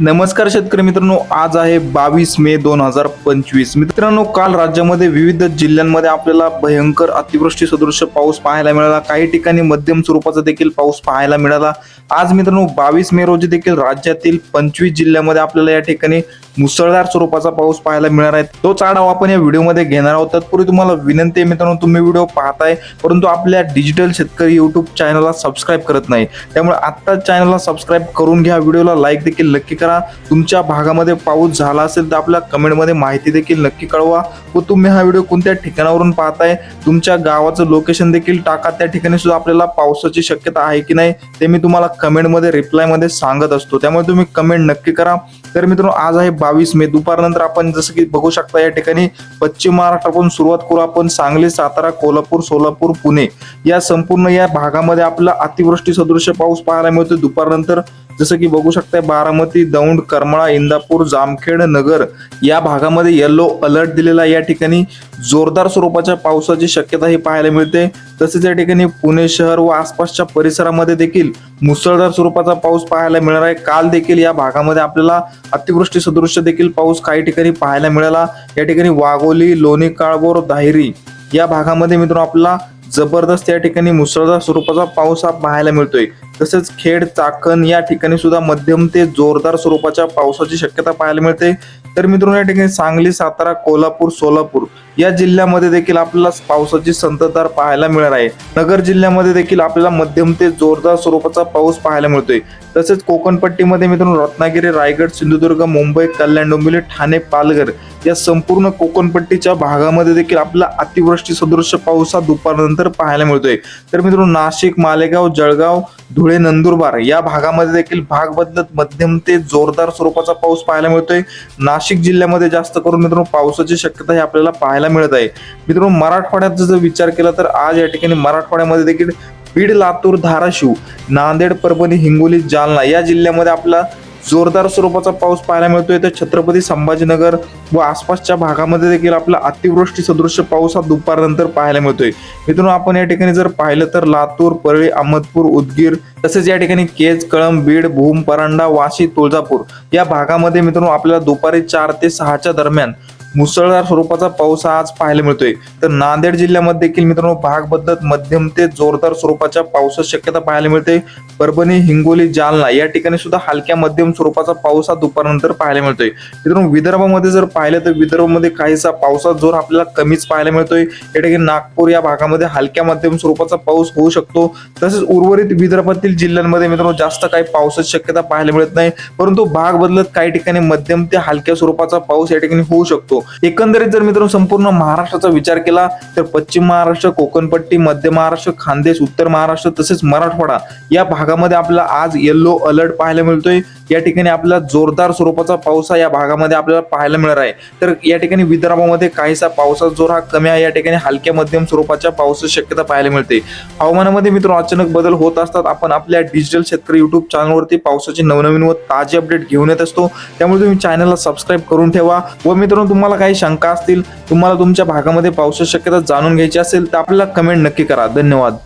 नमस्कार शेतकरी मित्रांनो आज आहे बावीस मे दोन हजार पंचवीस. मित्रांनो काल राज्यामध्ये विविध जिल्ह्यांमध्ये आपल्याला भयंकर अतिवृष्टी सदृश पाऊस पाहायला मिळाला. काही ठिकाणी मध्यम स्वरूपाचा देखील पाऊस पाहायला मिळाला. आज मित्रांनो बावीस मे रोजी देखील राज्यातील पंचवीस जिल्ह्यामध्ये आपल्याला या ठिकाणी मुसळधार स्वरूपाचा पाऊस पाहायला मिळणार आहे. तोच आढावा आपण या व्हिडिओमध्ये घेणार आहोत. तत्पूर्वी तुम्हाला विनंती आहे मित्रांनो तुम्ही व्हिडिओ पाहताय परंतु आपल्या डिजिटल शेतकरी युट्यूब चॅनलला सबस्क्राईब करत नाही. त्यामुळे आत्ताच चॅनलला सबस्क्राईब करून घ्या. व्हिडिओला लाईक देखील नक्की करा. तुमच्या भागामध्ये पाऊस झाला असेल तर आपल्या कमेंटमध्ये माहिती देखील नक्की कळवा. व तुम्ही हा व्हिडिओ कोणत्या ठिकाणावरून पाहताय तुमच्या गावाचं लोकेशन देखील टाका. त्या ठिकाणी सुद्धा आपल्याला पावसाची शक्यता आहे की नाही ते मी तुम्हाला कमेंटमध्ये रिप्लायमध्ये सांगत असतो. त्यामुळे तुम्ही कमेंट नक्की करा. तर मित्रांनो आज आहे बावीस मे. दुपारनंतर आपण जसं की बघू शकता या ठिकाणी पश्चिम महाराष्ट्रापासून सुरुवात करू आपण सांगली सातारा कोल्हापूर सोलापूर पुणे. या संपूर्ण या भागामध्ये आपला अतिवृष्टी सदृश पाऊस पाहायला मिळतो दुपारनंतर जसं की बघू शकताय बारामती दौंड करमाळा इंदापूर जामखेड नगर या भागामध्ये येल्लो अलर्ट दिलेला या ठिकाणी. जोरदार स्वरूपाच्या पावसाची शक्यता ही पाहायला मिळते. तसेच या ठिकाणी पुणे शहर व आसपासच्या परिसरामध्ये देखील मुसळधार स्वरूपाचा पाऊस पाहायला मिळणार आहे. काल देखील या भागामध्ये आपल्याला अतिवृष्टी सदृश्य देखील पाऊस काही ठिकाणी पाहायला मिळाला. या ठिकाणी वाघोली लोणी काळभोर दाहिरी या भागामध्ये मित्रांनो आपल्याला जबरदस्त या ठिकाणी मुसळधार स्वरूपाचा पाऊस हा पाहायला मिळतोय. तसेच खेड चाकण या ठिकाणी सुद्धा मध्यम ते जोरदार स्वरूपाच्या पावसाची शक्यता पाहायला मिळते. तर मित्रांनो या ठिकाणी सांगली सातारा कोल्हापूर सोलापूर या जिल्ह्यामध्ये देखील आपल्याला पावसाची संततधार पाहायला मिळणार आहे. नगर जिल्ह्यामध्ये देखील आपल्याला मध्यम ते जोरदार स्वरूपाचा पाऊस पाहायला मिळतोय. तसेच कोकणपट्टीमध्ये मित्रांनो रत्नागिरी रायगड सिंधुदुर्ग मुंबई कल्याण डोंबिवली ठाणे पालघर या संपूर्ण कोकणपट्टीच्या भागामध्ये देखील आपला अतिवृष्टी सदृश पाऊस हा दुपारनंतर पाहायला मिळतोय. तर मित्रांनो नाशिक मालेगाव जळगाव धुळे नंदुरबार या भागामध्ये देखील भाग बदलत मध्यम ते जोरदार स्वरूपाचा पाऊस पाहायला मिळतोय. नाशिक जिल्ह्यामध्ये जास्त करून मित्रांनो पावसाची शक्यता ही आपल्याला पाहायला मिळत आहे. मित्रांनो मराठवाड्याचा जर विचार केला तर आज या ठिकाणी मराठवाड्यामध्ये देखील बीड लातूर धाराशिव नांदेड परभणी हिंगोली जालना या जिल्ह्यामध्ये आपला जोरदार स्वरूपाचा पाऊस पाहायला मिळतोय. तर छत्रपती संभाजीनगर व आसपासच्या भागामध्ये देखील आपला अतिवृष्टी सदृश्य पाऊस हा दुपारनंतर पाहायला मिळतोय. मित्रांनो आपण या ठिकाणी जर पाहिलं तर लातूर परळी अहमदपूर उदगीर तसेच या ठिकाणी केज कळंब बीड भूम परांडा वाशी तुळजापूर या भागामध्ये मित्रांनो आपल्याला दुपारी चार ते सहाच्या दरम्यान मुसळधार स्वरूपाचा पाऊस हा आज पाहायला मिळतोय. तर नांदेड जिल्ह्यामध्ये देखील मित्रांनो भाग बदलत मध्यम ते जोरदार स्वरूपाच्या पावसाची शक्यता पाहायला मिळते. परभणी हिंगोली जालना या ठिकाणी सुद्धा हलक्या मध्यम स्वरूपाचा पाऊस हा दुपारनंतर पाहायला मिळतोय. मित्रांनो विदर्भामध्ये जर पाहिलं तर विदर्भामध्ये काहीसा पावसाचा जोर आपल्याला कमीच पाहायला मिळतोय. या ठिकाणी नागपूर या भागामध्ये हलक्या मध्यम स्वरूपाचा पाऊस होऊ शकतो. तसेच उर्वरित विदर्भातील जिल्ह्यांमध्ये मित्रांनो जास्त काही पावसाची शक्यता पाहायला मिळत नाही. परंतु भाग बदलत काही ठिकाणी मध्यम ते हलक्या स्वरूपाचा पाऊस या ठिकाणी होऊ शकतो. एकंदरीत जर मित्रांनो संपूर्ण महाराष्ट्राचा विचार केला तर पश्चिम महाराष्ट्र कोकणपट्टी मध्य महाराष्ट्र खानदेश उत्तर महाराष्ट्र तसेच मराठवाडा या भागामध्ये आपल्याला आज येल्लो अलर्ट पाहायला मिळतोय. या ठिकाणी आपल्याला जोरदार स्वरूपाचा पाऊस हा या भागामध्ये आपल्याला पाहायला मिळणार आहे. तर या ठिकाणी विदर्भामध्ये काहीसा पावसाचा जोर हा कमी आहे. या ठिकाणी हलक्या मध्यम स्वरूपाच्या पावसाची शक्यता पाहायला मिळते. हवामानामध्ये मित्रांनो अचानक बदल होत असतात. आपण आपल्या डिजिटल शेतकरी युट्यूब चॅनलवरती पावसाचे नवनवीन व ताजे अपडेट घेऊन येत असतो. त्यामुळे तुम्ही चॅनलला सबस्क्राईब करून ठेवा. व मित्रांनो तुम्हाला काही शंका असतील तुम्हाला तुमच्या भागामध्ये पावसाची शक्यता जाणून घ्यायची असेल तर आपल्याला कमेंट नक्की करा. धन्यवाद.